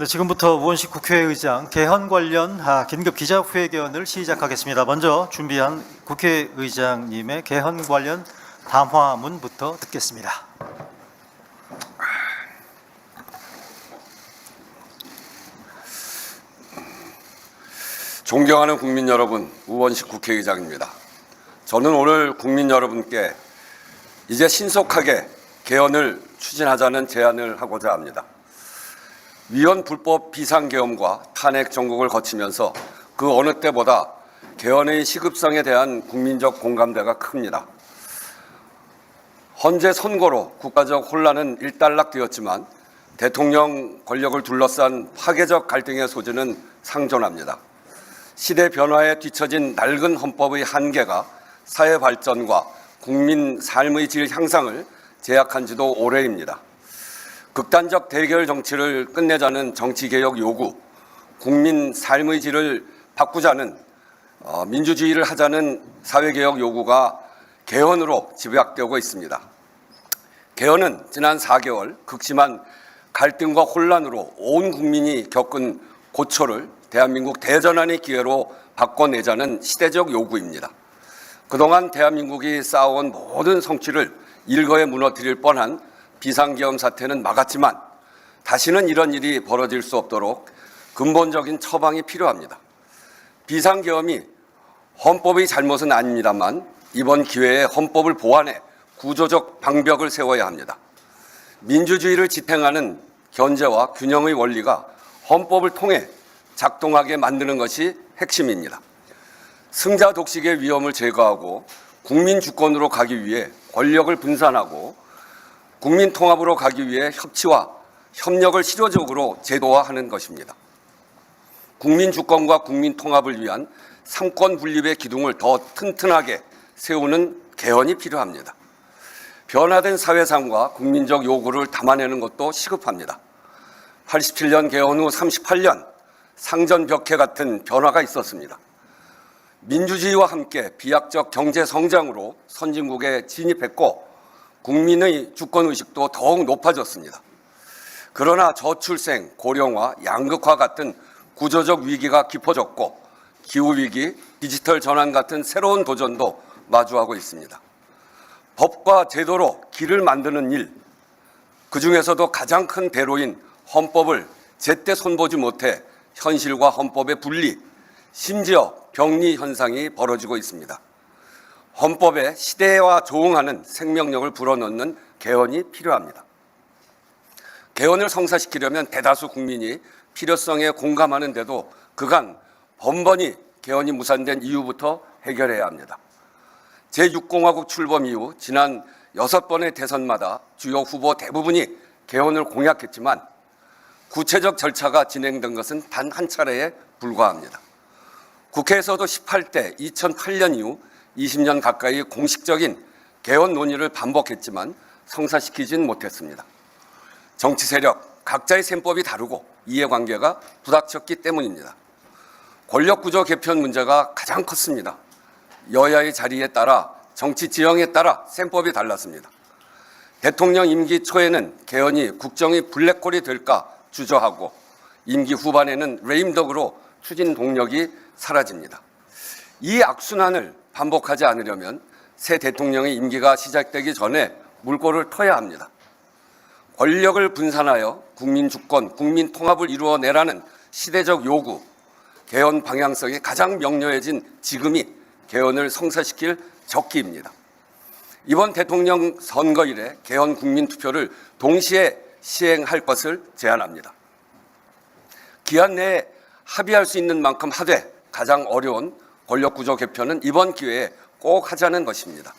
네, 지금부터 우원식 국회의장 개헌 관련 아, 긴급 기자회견을 시작하겠습니다. 먼저 준비한 국회의장님의 개헌 관련 담화문부터 듣겠습니다. 존경하는 국민 여러분, 우원식 국회의장입니다. 저는 오늘 국민 여러분께 이제 신속하게 개헌을 추진하자는 제안을 하고자 합니다. 위헌 불법 비상계엄과 탄핵 정국을 거치면서 그 어느 때보다 개헌의 시급성에 대한 국민적 공감대가 큽니다. 헌재 선거로 국가적 혼란은 일단락되었지만 대통령 권력을 둘러싼 파괴적 갈등의 소지는 상존합니다. 시대 변화에 뒤처진 낡은 헌법의 한계가 사회 발전과 국민 삶의 질 향상을 제약한 지도 오래입니다. 극단적 대결 정치를 끝내자는 정치개혁 요구, 국민 삶의 질을 바꾸자는 어, 민주주의를 하자는 사회개혁 요구가 개헌으로 집약되고 있습니다. 개헌은 지난 4개월 극심한 갈등과 혼란으로 온 국민이 겪은 고초를 대한민국 대전환의 기회로 바꿔내자는 시대적 요구입니다. 그동안 대한민국이 쌓아온 모든 성취를 일거에 무너뜨릴 뻔한 비상계엄 사태는 막았지만 다시는 이런 일이 벌어질 수 없도록 근본적인 처방이 필요합니다. 비상계엄이 헌법의 잘못은 아닙니다만 이번 기회에 헌법을 보완해 구조적 방벽을 세워야 합니다. 민주주의를 지탱하는 견제와 균형의 원리가 헌법을 통해 작동하게 만드는 것이 핵심입니다. 승자 독식의 위험을 제거하고 국민 주권으로 가기 위해 권력을 분산하고 국민 통합으로 가기 위해 협치와 협력을 실효적으로 제도화하는 것입니다. 국민 주권과 국민 통합을 위한 삼권 분립의 기둥을 더 튼튼하게 세우는 개헌이 필요합니다. 변화된 사회상과 국민적 요구를 담아내는 것도 시급합니다. 87년 개헌 후 38년 상전 벽해 같은 변화가 있었습니다. 민주주의와 함께 비약적 경제 성장으로 선진국에 진입했고 국민의 주권 의식도 더욱 높아졌습니다. 그러나 저출생, 고령화, 양극화 같은 구조적 위기가 깊어졌고 기후 위기, 디지털 전환 같은 새로운 도전도 마주하고 있습니다. 법과 제도로 길을 만드는 일, 그 중에서도 가장 큰 대로인 헌법을 제때 손보지 못해 현실과 헌법의 분리, 심지어 병리 현상이 벌어지고 있습니다. 헌법에 시대와 조응하는 생명력을 불어넣는 개헌이 필요합니다. 개헌을 성사시키려면 대다수 국민이 필요성에 공감하는데도 그간 번번이 개헌이 무산된 이유부터 해결해야 합니다. 제6공화국 출범 이후 지난 여섯 번의 대선마다 주요 후보 대부분이 개헌을 공약했지만 구체적 절차가 진행된 것은 단 한 차례에 불과합니다. 국회에서도 18대 2008년 이후 20년 가까이 공식적인 개헌 논의를 반복했지만 성사시키진 못했습니다. 정치 세력, 각자의 셈법이 다르고 이해관계가 부닥쳤기 때문입니다. 권력구조 개편 문제가 가장 컸습니다. 여야의 자리에 따라 정치 지형에 따라 셈법이 달랐습니다. 대통령 임기 초에는 개헌이 국정의 블랙홀이 될까 주저하고 임기 후반에는 레임덕으로 추진 동력이 사라집니다. 이 악순환을 반복하지 않으려면 새 대통령의 임기가 시작되기 전에 물꼬를 터야 합니다. 권력을 분산하여 국민 주권, 국민 통합을 이루어내라는 시대적 요구, 개헌 방향성이 가장 명료해진 지금이 개헌을 성사시킬 적기입니다. 이번 대통령 선거 일에 개헌 국민 투표를 동시에 시행할 것을 제안합니다. 기한 내에 합의할 수 있는 만큼 하되 가장 어려운 권력구조 개편은 이번 기회에 꼭 하자는 것입니다.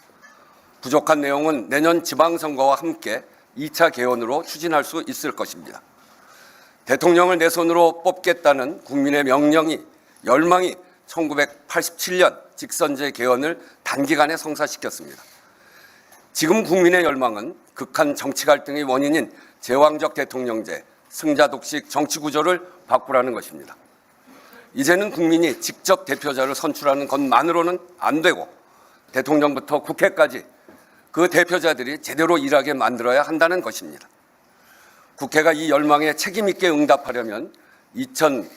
부족한 내용은 내년 지방선거와 함께 2차 개헌으로 추진할 수 있을 것입니다. 대통령을 내 손으로 뽑겠다는 국민의 명령이 열망이 1987년 직선제 개헌을 단기간에 성사시켰습니다. 지금 국민의 열망은 극한 정치 갈등의 원인인 제왕적 대통령제, 승자 독식 정치 구조를 바꾸라는 것입니다. 이제는 국민이 직접 대표자를 선출하는 것만으로는 안 되고 대통령부터 국회까지 그 대표자들이 제대로 일하게 만들어야 한다는 것입니다. 국회가 이 열망에 책임 있게 응답하려면 2000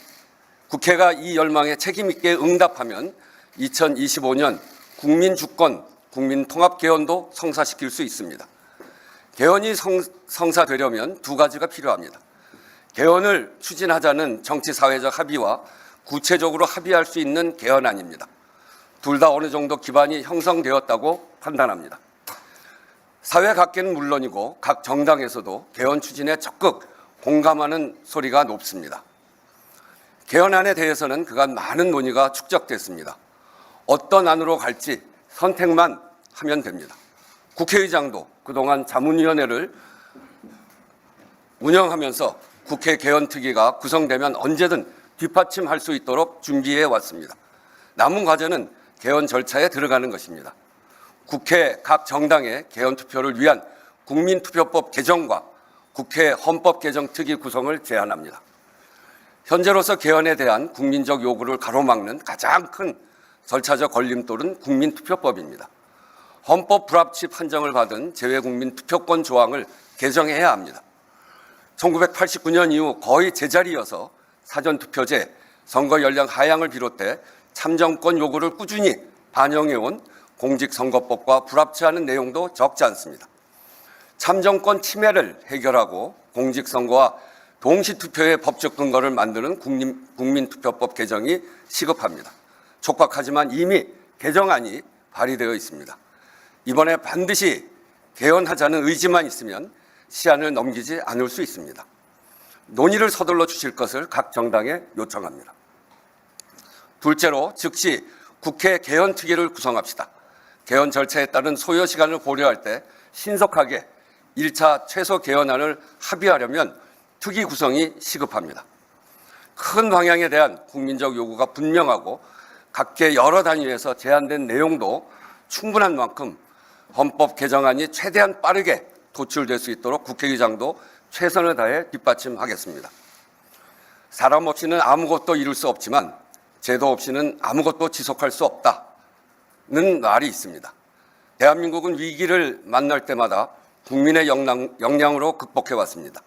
국회가 이 열망에 책임 있게 응답하면 2025년 국민 주권, 국민 통합 개헌도 성사시킬 수 있습니다. 개헌이 성, 성사되려면 두 가지가 필요합니다. 개헌을 추진하자는 정치 사회적 합의와 구체적으로 합의할 수 있는 개헌안입니다. 둘 다 어느 정도 기반이 형성되었다고 판단합니다. 사회 각계는 물론이고 각 정당에서도 개헌 추진에 적극 공감하는 소리가 높습니다. 개헌안에 대해서는 그간 많은 논의가 축적됐습니다. 어떤 안으로 갈지 선택만 하면 됩니다. 국회의장도 그동안 자문위원회를 운영하면서 국회 개헌특위가 구성되면 언제든 뒷받침할 수 있도록 준비해 왔습니다. 남은 과제는 개헌 절차에 들어가는 것입니다. 국회 각 정당의 개헌 투표를 위한 국민투표법 개정과 국회 헌법 개정 특위 구성을 제안합니다. 현재로서 개헌에 대한 국민적 요구를 가로막는 가장 큰 절차적 걸림돌은 국민투표법입니다. 헌법 불합치 판정을 받은 재외국민 투표권 조항을 개정해야 합니다. 1989년 이후 거의 제자리여서 사전투표제, 선거 연령 하향을 비롯해 참정권 요구를 꾸준히 반영해온 공직선거법과 불합치하는 내용도 적지 않습니다. 참정권 침해를 해결하고 공직선거와 동시투표의 법적 근거를 만드는 국민, 국민투표법 개정이 시급합니다. 촉박하지만 이미 개정안이 발의되어 있습니다. 이번에 반드시 개헌하자는 의지만 있으면 시한을 넘기지 않을 수 있습니다. 논의를 서둘러 주실 것을 각 정당에 요청합니다. 둘째로 즉시 국회 개헌 특위를 구성합시다. 개헌 절차에 따른 소요 시간을 고려할 때 신속하게 1차 최소 개헌안을 합의하려면 특위 구성이 시급합니다. 큰 방향에 대한 국민적 요구가 분명하고 각계 여러 단위에서 제안된 내용도 충분한 만큼 헌법 개정안이 최대한 빠르게 도출될 수 있도록 국회의장도 최선을 다해 뒷받침하겠습니다. 사람 없이는 아무것도 이룰 수 없지만 제도 없이는 아무것도 지속할 수 없다는 말이 있습니다. 대한민국은 위기를 만날 때마다 국민의 역량, 역량으로 극복해 왔습니다.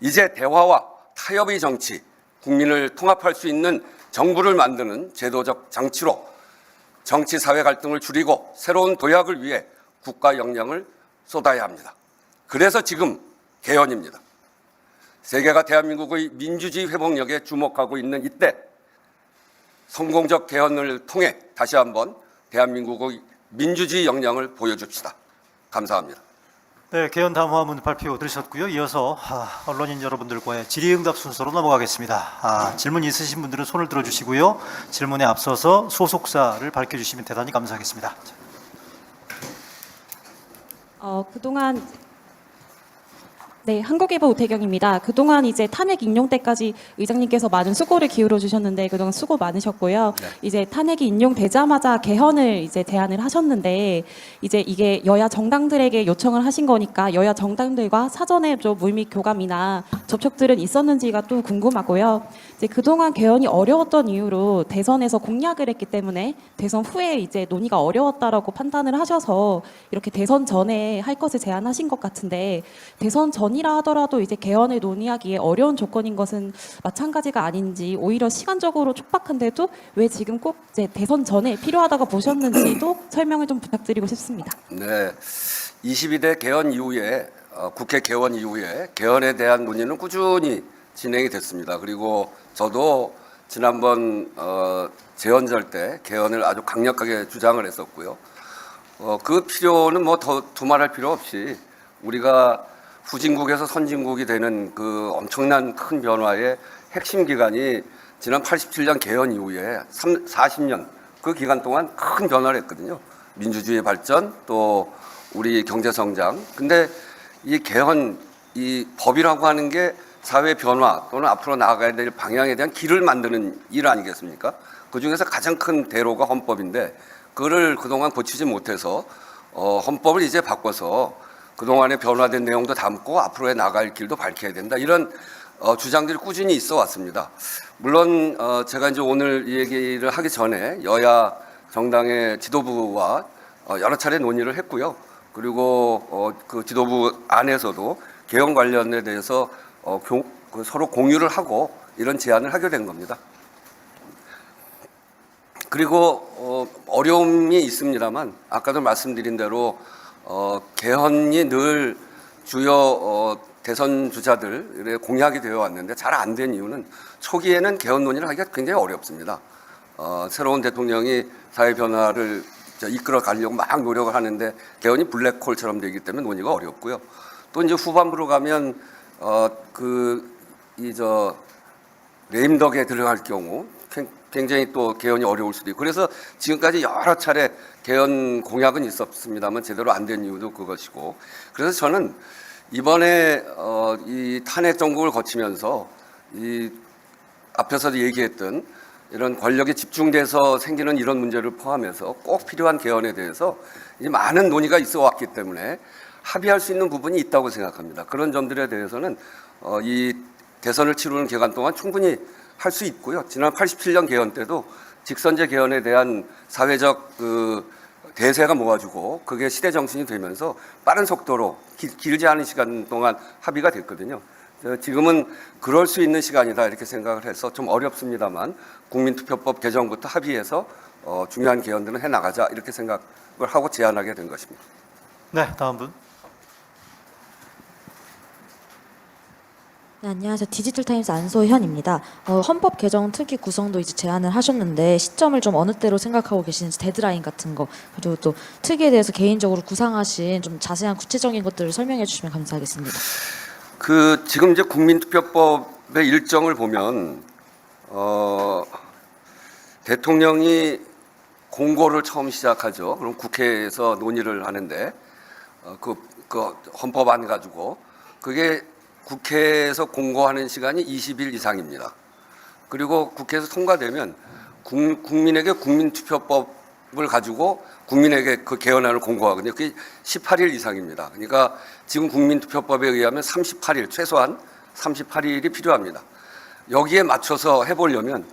이제 대화와 타협의 정치, 국민을 통합할 수 있는 정부를 만드는 제도적 장치로 정치 사회 갈등을 줄이고 새로운 도약을 위해 국가 역량을 쏟아야 합니다. 그래서 지금 개헌입니다. 세계가 대한민국의 민주주의 회복력에 주목하고 있는 이때 성공적 개헌을 통해 다시 한번 대한민국의 민주주의 역량을 보여줍시다. 감사합니다. 네, 개헌 담화문 발표 들으셨고요. 이어서 아, 언론인 여러분들과의 질의응답 순서로 넘어가겠습니다. 아, 질문 있으신 분들은 손을 들어주시고요. 질문에 앞서서 소속사를 밝혀주시면 대단히 감사하겠습니다. 어, 그동안 네, 한국일보 우태경입니다. 그동안 이제 탄핵 인용 때까지 의장님께서 많은 수고를 기울여 주셨는데 그동안 수고 많으셨고요. 네. 이제 탄핵이 인용되자마자 개헌을 이제 제안을 하셨는데 이제 이게 여야 정당들에게 요청을 하신 거니까 여야 정당들과 사전에 좀 물밑 교감이나 접촉들은 있었는지가 또 궁금하고요. 이제 그동안 개헌이 어려웠던 이유로 대선에서 공약을 했기 때문에 대선 후에 이제 논의가 어려웠다라고 판단을 하셔서 이렇게 대선 전에 할 것을 제안하신 것 같은데 대선 전이 라 하더라도 이제 개헌을 논의하기에 어려운 조건인 것은 마찬가지가 아닌지 오히려 시간적으로 촉박한데도 왜 지금 꼭 이제 대선 전에 필요하다고 보셨는지도 설명을 좀 부탁드리고 싶습니다. 네, 22대 개헌 이후에 어, 국회 개원 이후에 개헌에 대한 논의는 꾸준히 진행이 됐습니다. 그리고 저도 지난번 어, 재헌절 때 개헌을 아주 강력하게 주장을 했었고요. 어, 그 필요는 뭐 더 두말할 필요 없이 우리가 후진국에서 선진국이 되는 그 엄청난 큰 변화의 핵심 기간이 지난 87년 개헌 이후에 3, 40년 그 기간 동안 큰 변화를 했거든요. 민주주의 발전 또 우리 경제 성장. 근데 이 개헌 이 법이라고 하는 게 사회 변화 또는 앞으로 나아가야 될 방향에 대한 길을 만드는 일 아니겠습니까? 그 중에서 가장 큰 대로가 헌법인데 그거를 그동안 고치지 못해서 어, 헌법을 이제 바꿔서 그동안에 변화된 내용도 담고 앞으로의 나갈 길도 밝혀야 된다. 이런 어, 주장들이 꾸준히 있어 왔습니다. 물론 어, 제가 이제 오늘 이 얘기를 하기 전에 여야 정당의 지도부와 어, 여러 차례 논의를 했고요. 그리고 어, 그 지도부 안에서도 개헌 관련에 대해서 어, 교- 그 서로 공유를 하고 이런 제안을 하게 된 겁니다. 그리고 어, 어려움이 있습니다만 아까도 말씀드린 대로 어, 개헌이 늘 주요 어, 대선 주자들의 공약이 되어 왔는데 잘 안 된 이유는 초기에는 개헌 논의를 하기가 굉장히 어렵습니다. 어, 새로운 대통령이 사회 변화를 저 이끌어 가려고 막 노력을 하는데 개헌이 블랙홀처럼 되기 때문에 논의가 어렵고요. 또 이제 후반부로 가면 어, 어그이 저 레임덕에 들어갈 경우 굉- 굉장히 또 개헌이 어려울 수도 있고 그래서 지금까지 여러 차례 개헌 공약은 있었습니다만 제대로 안 된 이유도 그것이고 그래서 저는 이번에 어, 이 탄핵 정국을 거치면서 이 앞에서도 얘기했던 이런 권력이 집중돼서 생기는 이런 문제를 포함해서 꼭 필요한 개헌에 대해서 이제 많은 논의가 있어 왔기 때문에 합의할 수 있는 부분이 있다고 생각합니다. 그런 점들에 대해서는 어, 이 대선을 치르는 기간 동안 충분히 할 수 있고요. 지난 87년 개헌 때도 직선제 개헌에 대한 사회적 그 대세가 모아지고 그게 시대 정신이 되면서 빠른 속도로 기- 길지 않은 시간 동안 합의가 됐거든요. 어, 지금은 그럴 수 있는 시간이다 이렇게 생각을 해서 좀 어렵습니다만 국민투표법 개정부터 합의해서 어, 중요한 개헌들은 해 나가자 이렇게 생각을 하고 제안하게 된 것입니다. 네, 다음 분. 네, 안녕하세요. 디지털 타임스 안소현입니다. 어, 헌법 개정 특위 구성도 이제 제안을 하셨는데 시점을 좀 어느 때로 생각하고 계시는지 데드라인 같은 거 그리고 또 특위에 대해서 개인적으로 구상하신 좀 자세한 구체적인 것들을 설명해 주시면 감사하겠습니다. 그 지금 이제 국민투표법의 일정을 보면 어, 대통령이 공고를 처음 시작하죠. 그럼 국회에서 논의를 하는데 어, 그, 그 헌법안 가지고 그게 국회에서 공고하는 시간이 20일 이상입니다. 그리고 국회에서 통과되면 국- 국민에게 국민투표법을 가지고 국민에게 그 개헌안을 공고하거든요. 그게 18일 이상입니다. 그러니까 지금 국민투표법에 의하면 38일, 최소한 38일이 필요합니다. 여기에 맞춰서 해보려면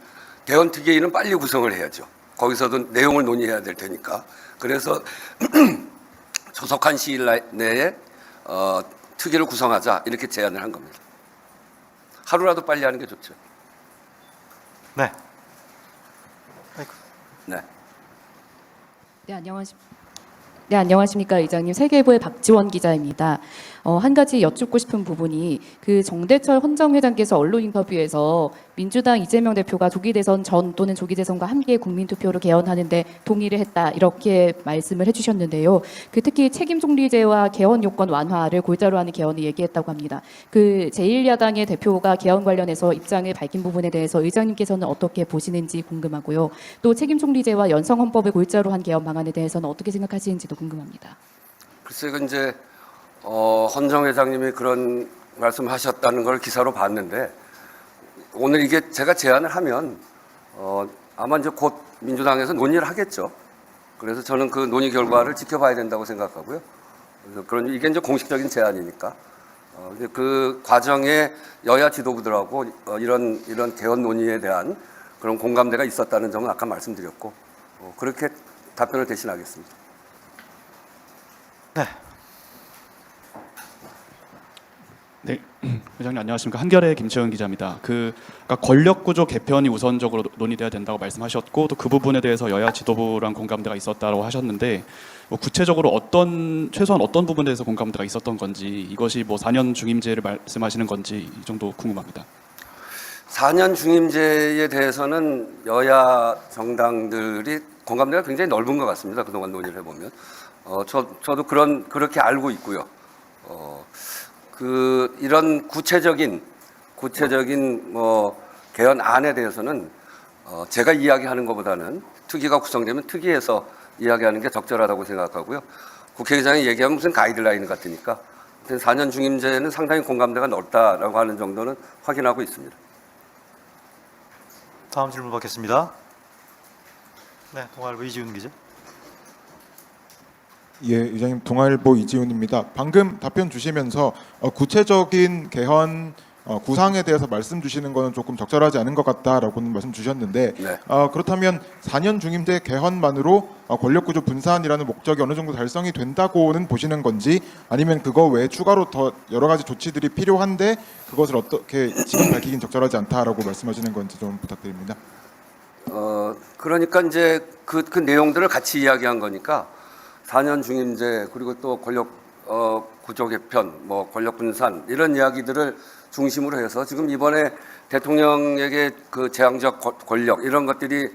개헌특위는 빨리 구성을 해야죠. 거기서도 내용을 논의해야 될 테니까. 그래서 조속한 시일 나- 내에 어, 특위를 구성하자 이렇게 제안을 한 겁니다. 하루라도 빨리 하는 게 좋죠. 네. 네. 네, 안녕하십... 네, 안녕하십니까 의장님 세계부의 박지원 기자입니다. 어, 한 가지 여쭙고 싶은 부분이 그 정대철 헌정 회장께서 언론 인터뷰에서 민주당 이재명 대표가 조기 대선 전 또는 조기 대선과 함께 국민 투표로 개헌하는데 동의를 했다 이렇게 말씀을 해주셨는데요. 그 특히 책임 총리제와 개헌 요건 완화를 골자로 하는 개헌을 얘기했다고 합니다. 그 제1야당의 대표가 개헌 관련해서 입장을 밝힌 부분에 대해서 의장님께서는 어떻게 보시는지 궁금하고요. 또 책임 총리제와 연성 헌법을 골자로 한 개헌 방안에 대해서는 어떻게 생각하시는지도 궁금합니다. 글쎄 그 이제 어, 헌정 회장님이 그런 말씀하셨다는 걸 기사로 봤는데 오늘 이게 제가 제안을 하면 어, 아마 이제 곧 민주당에서 논의를 하겠죠. 그래서 저는 그 논의 결과를 지켜봐야 된다고 생각하고요. 그래서 그런 이게 이제 공식적인 제안이니까 어, 이제 그 과정에 여야 지도부들하고 어, 이런 이런 개헌 논의에 대한 그런 공감대가 있었다는 점은 아까 말씀드렸고 어, 그렇게 답변을 대신하겠습니다. 네. 네, 회장님 안녕하십니까 한겨레 김채은 기자입니다. 그 아까 권력 구조 개편이 우선적으로 논의돼야 된다고 말씀하셨고 또 그 부분에 대해서 여야 지도부랑 공감대가 있었다고 하셨는데 뭐 구체적으로 어떤 최소한 어떤 부분에 대해서 공감대가 있었던 건지 이것이 뭐 4년 중임제를 말씀하시는 건지 이 정도 궁금합니다. 4년 중임제에 대해서는 여야 정당들이 공감대가 굉장히 넓은 것 같습니다. 그동안 논의를 해보면. 어, 저, 저도 그런, 그렇게 알고 있고요. 어, 그, 이런 구체적인, 구체적인 뭐, 개헌 안에 대해서는 어, 제가 이야기하는 것보다는 특위가 구성되면 특위에서 이야기하는 게 적절하다고 생각하고요. 국회의장이 얘기하면 무슨 가이드라인 같으니까 4년 중임제는 상당히 공감대가 넓다라고 하는 정도는 확인하고 있습니다. 다음 질문 받겠습니다. 네, 동아일보 이지훈 기자. 예, 의장님 동아일보 이지훈입니다. 방금 답변 주시면서 어, 구체적인 개헌 어, 구상에 대해서 말씀 주시는 거는 조금 적절하지 않은 것 같다라고는 말씀 주셨는데 네. 어, 그렇다면 4년 중임제 개헌만으로 어, 권력구조 분산이라는 목적이 어느 정도 달성이 된다고는 보시는 건지 아니면 그거 외에 추가로 더 여러 가지 조치들이 필요한데 그것을 어떻게 지금 밝히긴 적절하지 않다라고 말씀하시는 건지 좀 부탁드립니다. 어, 그러니까 이제 그, 그 내용들을 같이 이야기한 거니까 4년 중임제 그리고 또 권력 어, 구조 개편, 뭐 권력 분산 이런 이야기들을 중심으로 해서 지금 이번에 대통령에게 그 재앙적 거- 권력 이런 것들이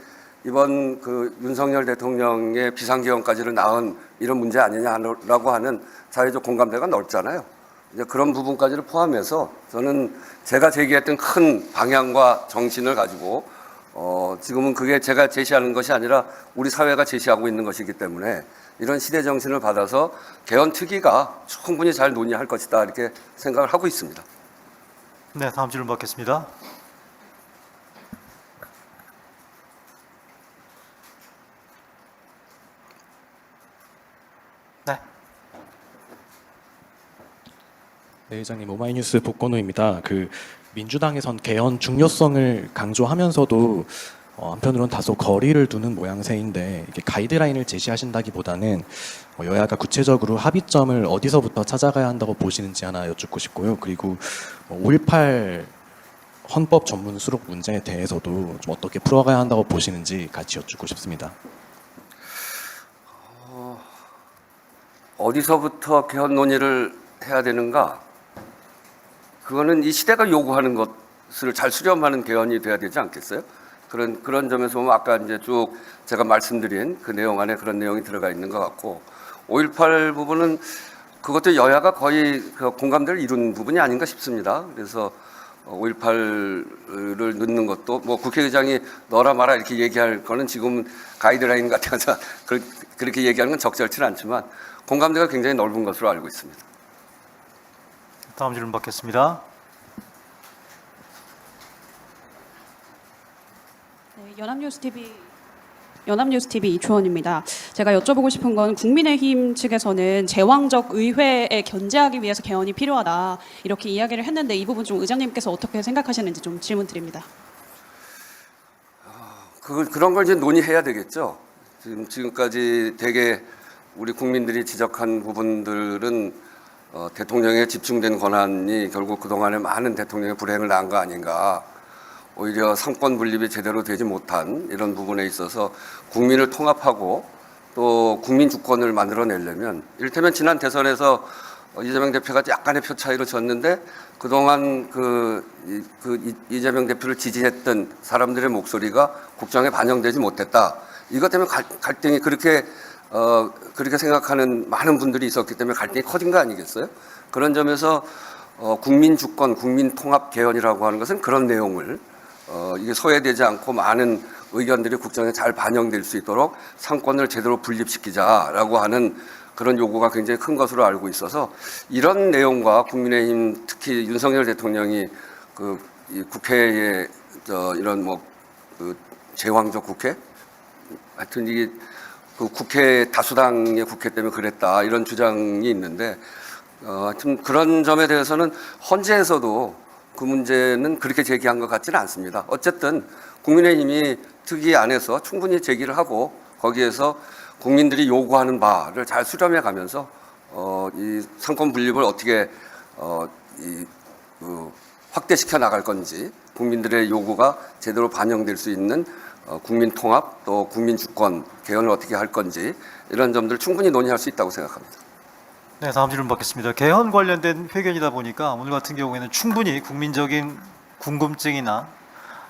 이번 그 윤석열 대통령의 비상계엄까지를 낳은 이런 문제 아니냐라고 하는 사회적 공감대가 넓잖아요. 이제 그런 부분까지를 포함해서 저는 제가 제기했던 큰 방향과 정신을 가지고 어, 지금은 그게 제가 제시하는 것이 아니라 우리 사회가 제시하고 있는 것이기 때문에 이런 시대 정신을 받아서 개헌 특위가 충분히 잘 논의할 것이다 이렇게 생각을 하고 있습니다. 네, 다음 질문 받겠습니다. 네, 네, 회장님 오마이뉴스 복건호입니다. 그 민주당에선 개헌 중요성을 강조하면서도 어, 한편으로는 다소 거리를 두는 모양새인데 이게 가이드라인을 제시하신다기보다는 어, 여야가 구체적으로 합의점을 어디서부터 찾아가야 한다고 보시는지 하나 여쭙고 싶고요. 그리고 어, 5.18 헌법 전문 수록 문제에 대해서도 좀 어떻게 풀어가야 한다고 보시는지 같이 여쭙고 싶습니다. 어디서부터 개헌 논의를 해야 되는가? 그거는 이 시대가 요구하는 것을 잘 수렴하는 개헌이 돼야 되지 않겠어요? 그런 그런 점에서 보면 아까 이제 쭉 제가 말씀드린 그 내용 안에 그런 내용이 들어가 있는 것 같고 5.18 부분은 그것도 여야가 거의 그 공감대를 이룬 부분이 아닌가 싶습니다. 그래서 5.18을 넣는 것도 뭐 국회의장이 너라 마라 이렇게 얘기할 거는 지금 가이드라인 같아서 그- 그렇게 얘기하는 건 적절치는 않지만 공감대가 굉장히 넓은 것으로 알고 있습니다. 다음 질문 받겠습니다. 연합뉴스 TV 연합뉴스 TV 이초원입니다. 제가 여쭤보고 싶은 건 국민의힘 측에서는 제왕적 의회에 견제하기 위해서 개헌이 필요하다 이렇게 이야기를 했는데 이 부분 좀 의장님께서 어떻게 생각하시는지 좀 질문 드립니다. 그 그런 걸 이제 논의해야 되겠죠. 지금 지금까지 되게 우리 국민들이 지적한 부분들은 어, 대통령에 집중된 권한이 결국 그동안에 많은 대통령의 불행을 낳은 거 아닌가. 오히려 상권 분립이 제대로 되지 못한 이런 부분에 있어서 국민을 통합하고 또 국민 주권을 만들어내려면 이를테면 지난 대선에서 어, 이재명 대표가 약간의 표 차이로 졌는데 그동안 그, 이, 그 이- 이재명 대표를 지지했던 사람들의 목소리가 국정에 반영되지 못했다. 이것 때문에 갈, 갈등이 그렇게 어, 그렇게 생각하는 많은 분들이 있었기 때문에 갈등이 커진 거 아니겠어요? 그런 점에서 어, 국민 주권, 국민 통합 개헌이라고 하는 것은 그런 내용을 어, 이게 소외되지 않고 많은 의견들이 국정에 잘 반영될 수 있도록 상권을 제대로 분립시키자라고 하는 그런 요구가 굉장히 큰 것으로 알고 있어서 이런 내용과 국민의힘 특히 윤석열 대통령이 그이 국회에 저 이런 뭐그 제왕적 국회? 하여튼 이게 그 국회 다수당의 국회 때문에 그랬다 이런 주장이 있는데 어, 하여튼 그런 점에 대해서는 헌재에서도 그 문제는 그렇게 제기한 것 같지는 않습니다. 어쨌든 국민의힘이 특위 안에서 충분히 제기를 하고 거기에서 국민들이 요구하는 바를 잘 수렴해 가면서 어, 이 상권 분립을 어떻게 어, 이, 그, 확대시켜 나갈 건지 국민들의 요구가 제대로 반영될 수 있는 어, 국민 통합 또 국민 주권 개헌을 어떻게 할 건지 이런 점들 충분히 논의할 수 있다고 생각합니다. 네, 다음 질문 받겠습니다. 개헌 관련된 회견이다 보니까 오늘 같은 경우에는 충분히 국민적인 궁금증이나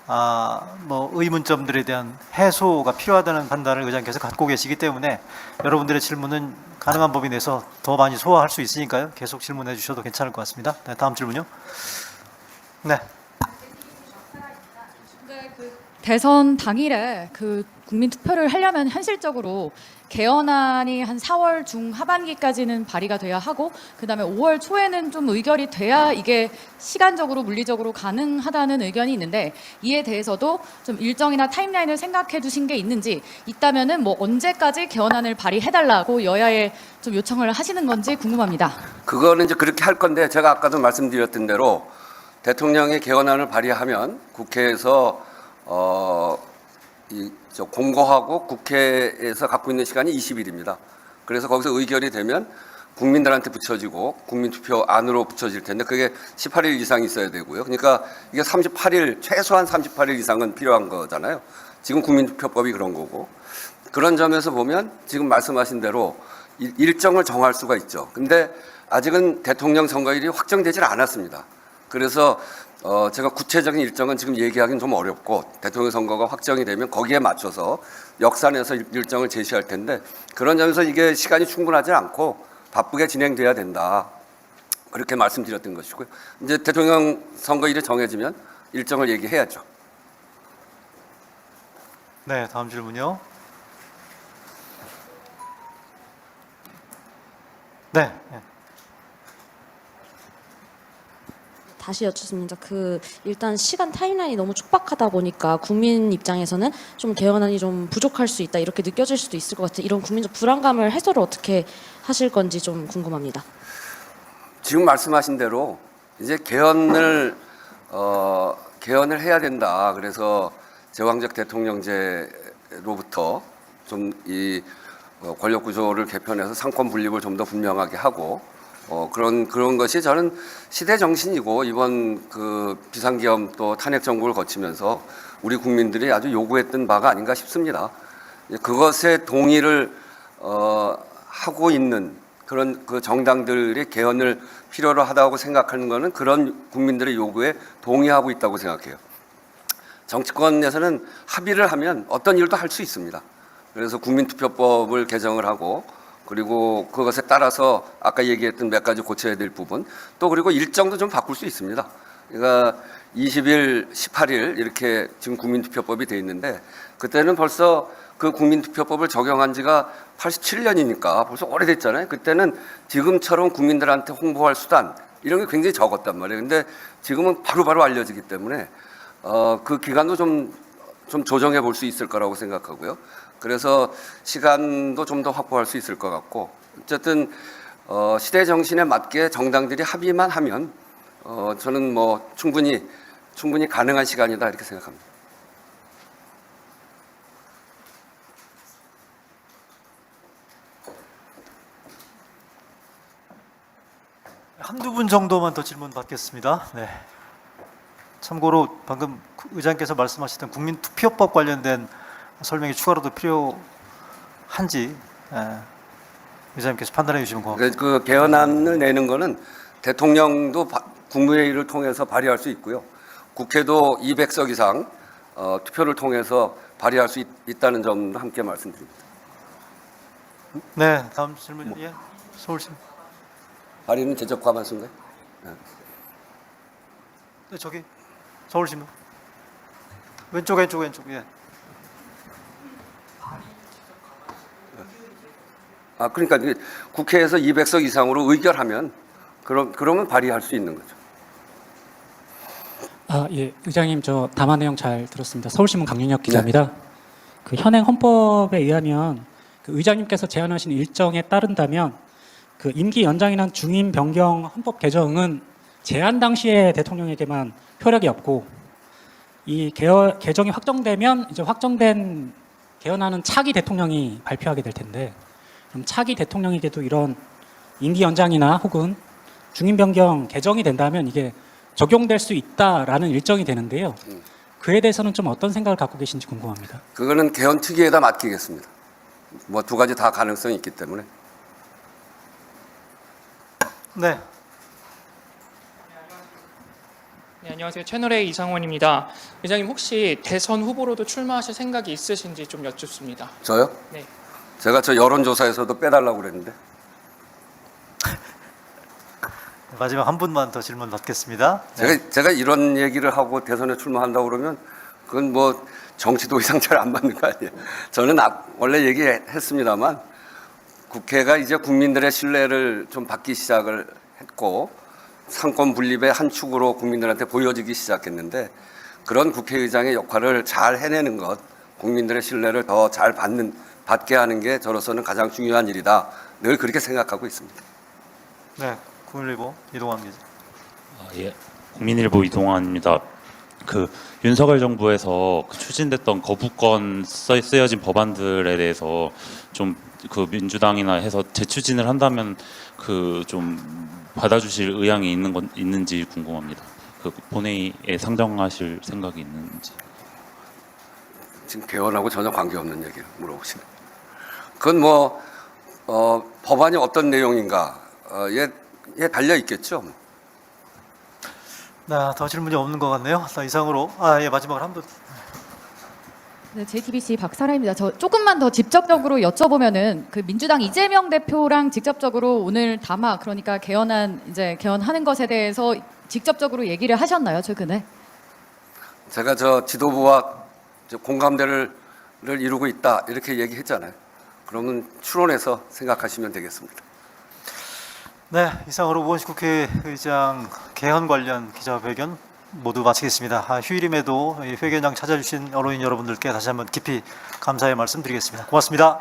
아, 뭐 의문점들에 대한 해소가 필요하다는 판단을 의장께서 갖고 계시기 때문에 여러분들의 질문은 가능한 범위 내에서 더 많이 소화할 수 있으니까요. 계속 질문해 주셔도 괜찮을 것 같습니다. 네, 다음 질문요. 네. 대선 당일에 그 국민 투표를 하려면 현실적으로 개헌안이 한 4월 중 하반기까지는 발의가 돼야 하고 그다음에 5월 초에는 좀 의결이 돼야 이게 시간적으로 물리적으로 가능하다는 의견이 있는데 이에 대해서도 좀 일정이나 타임라인을 생각해 두신 게 있는지 있다면은 뭐 언제까지 개헌안을 발의해 달라고 여야에 좀 요청을 하시는 건지 궁금합니다. 그거는 이제 그렇게 할 건데 제가 아까도 말씀드렸던 대로 대통령이 개헌안을 발의하면 국회에서 어, 이, 저 공고하고 국회에서 갖고 있는 시간이 20일입니다. 그래서 거기서 의결이 되면 국민들한테 붙여지고 국민투표 안으로 붙여질 텐데 그게 18일 이상 있어야 되고요. 그러니까 이게 38일 최소한 38일 이상은 필요한 거잖아요. 지금 국민투표법이 그런 거고 그런 점에서 보면 지금 말씀하신 대로 일- 일정을 정할 수가 있죠. 근데 아직은 대통령 선거일이 확정되질 않았습니다. 그래서 어 제가 구체적인 일정은 지금 얘기하기는 좀 어렵고 대통령 선거가 확정이 되면 거기에 맞춰서 역산해서 일- 일정을 제시할 텐데 그런 점에서 이게 시간이 충분하지 않고 바쁘게 진행돼야 된다. 그렇게 말씀드렸던 것이고요. 이제 대통령 선거일이 정해지면 일정을 얘기해야죠. 네, 다음 질문요. 네, 예. 다시 여쭙습니다. 그 일단 시간 타임라인이 너무 촉박하다 보니까 국민 입장에서는 좀 개헌안이 좀 부족할 수 있다 이렇게 느껴질 수도 있을 것 같은 이런 국민적 불안감을 해소를 어떻게 하실 건지 좀 궁금합니다. 지금 말씀하신 대로 이제 개헌을 어, 개헌을 해야 된다. 그래서 제왕적 대통령제로부터 좀 이 권력 구조를 개편해서 상권 분립을 좀 더 분명하게 하고 어, 그런 그런 것이 저는 시대 정신이고 이번 그 비상기업 또 탄핵 정국을 거치면서 우리 국민들이 아주 요구했던 바가 아닌가 싶습니다. 그것에 동의를 어, 하고 있는 그런 그 정당들이 개헌을 필요로 하다고 생각하는 것은 그런 국민들의 요구에 동의하고 있다고 생각해요. 정치권에서는 합의를 하면 어떤 일도 할 수 있습니다. 그래서 국민투표법을 개정을 하고 그리고 그것에 따라서 아까 얘기했던 몇 가지 고쳐야 될 부분 또 그리고 일정도 좀 바꿀 수 있습니다. 그러니까 20일, 18일 이렇게 지금 국민투표법이 돼 있는데 그때는 벌써 그 국민투표법을 적용한 지가 87년이니까 벌써 오래됐잖아요. 그때는 지금처럼 국민들한테 홍보할 수단 이런 게 굉장히 적었단 말이에요. 근데 지금은 바로바로 알려지기 때문에 어, 그 기간도 좀, 좀 조정해 볼 수 있을 거라고 생각하고요. 그래서 시간도 좀 더 확보할 수 있을 것 같고 어쨌든 어, 시대 정신에 맞게 정당들이 합의만 하면 어, 저는 뭐 충분히 충분히 가능한 시간이다 이렇게 생각합니다. 한두 분 정도만 더 질문 받겠습니다. 네. 참고로 방금 의장께서 말씀하셨던 국민투표법 관련된 설명이 추가로도 필요한지 예, 의장님께서 판단해 주시면 고맙습니다. 그, 그 개헌안을 내는 거는 대통령도 바- 국무회의를 통해서 발의할 수 있고요. 국회도 200석 이상 어, 투표를 통해서 발의할 수 있, 다는 점도 함께 말씀드립니다. 네, 다음 질문. 예, 서울시. 발의는 제적 과반수인가요? 네, 저기 서울신문. 왼쪽 왼쪽 왼쪽. 예. 아 그러니까 국회에서 200석 이상으로 의결하면 그럼 그러면 발의할 수 있는 거죠. 아, 예. 의장님 저 담화 내용 잘 들었습니다. 서울신문 강윤혁 기자입니다. 그 현행 헌법에 의하면 그 의장님께서 제안하신 일정에 따른다면 그 임기 연장이나 중임 변경 헌법 개정은 제안 당시에 대통령에게만 효력이 없고 이 개헌, 개정이 확정되면 이제 확정된 개헌안은 차기 대통령이 발표하게 될 텐데 그럼 차기 대통령에게도 이런 임기 연장이나 혹은 중임 변경 개정이 된다면 이게 적용될 수 있다라는 일정이 되는데요. 그에 대해서는 좀 어떤 생각을 갖고 계신지 궁금합니다. 그거는 개헌 특위에다 맡기겠습니다. 뭐 두 가지 다 가능성이 있기 때문에. 네. 네, 안녕하세요. 채널A 이상원입니다. 회장님 혹시 대선 후보로도 출마하실 생각이 있으신지 좀 여쭙습니다. 저요? 네. 제가 저 여론조사에서도 빼달라고 그랬는데. 마지막 한 분만 더 질문 받겠습니다. 네. 제가 제가 이런 얘기를 하고 대선에 출마한다고 그러면 그건 뭐 정치도 이상 잘 안 맞는 거 아니에요. 저는 아- 원래 얘기했습니다만 국회가 이제 국민들의 신뢰를 좀 받기 시작을 했고 상권 분립의 한 축으로 국민들한테 보여지기 시작했는데 그런 국회의장의 역할을 잘 해내는 것, 국민들의 신뢰를 더 잘 받는 받게 하는 게 저로서는 가장 중요한 일이다. 늘 그렇게 생각하고 있습니다. 네, 국민일보 이동환 기자. 아, 예. 국민일보 이동환입니다. 그 윤석열 정부에서 그 추진됐던 거부권 써, 쓰여진 법안들에 대해서 좀 그 민주당이나 해서 재추진을 한다면 그 좀 받아주실 의향이 있는 건 있는지 궁금합니다. 그 본회의에 상정하실 생각이 있는지. 지금 개헌하고 전혀 관계없는 얘기를 물어보시네. 그건 뭐 어, 법안이 어떤 내용인가 어, 에, 에 달려 있겠죠. 네, 더 질문이 없는 것 같네요. 자, 이상으로 아, 예, 마지막으로 한 분. 네, JTBC 박사라입니다. 저 조금만 더 직접적으로 여쭤보면은 그 민주당 이재명 대표랑 직접적으로 오늘 담화 그러니까 개헌안 이제 개헌하는 것에 대해서 직접적으로 얘기를 하셨나요 최근에? 제가 저 지도부와 저 공감대를 를 이루고 있다 이렇게 얘기했잖아요. 그러면 추론해서 생각하시면 되겠습니다. 네, 이상으로 우원식 국회의장 개헌 관련 기자회견 모두 마치겠습니다. 아, 휴일임에도 이 회견장 찾아주신 언론인 여러분들께 다시 한번 깊이 감사의 말씀 드리겠습니다. 고맙습니다.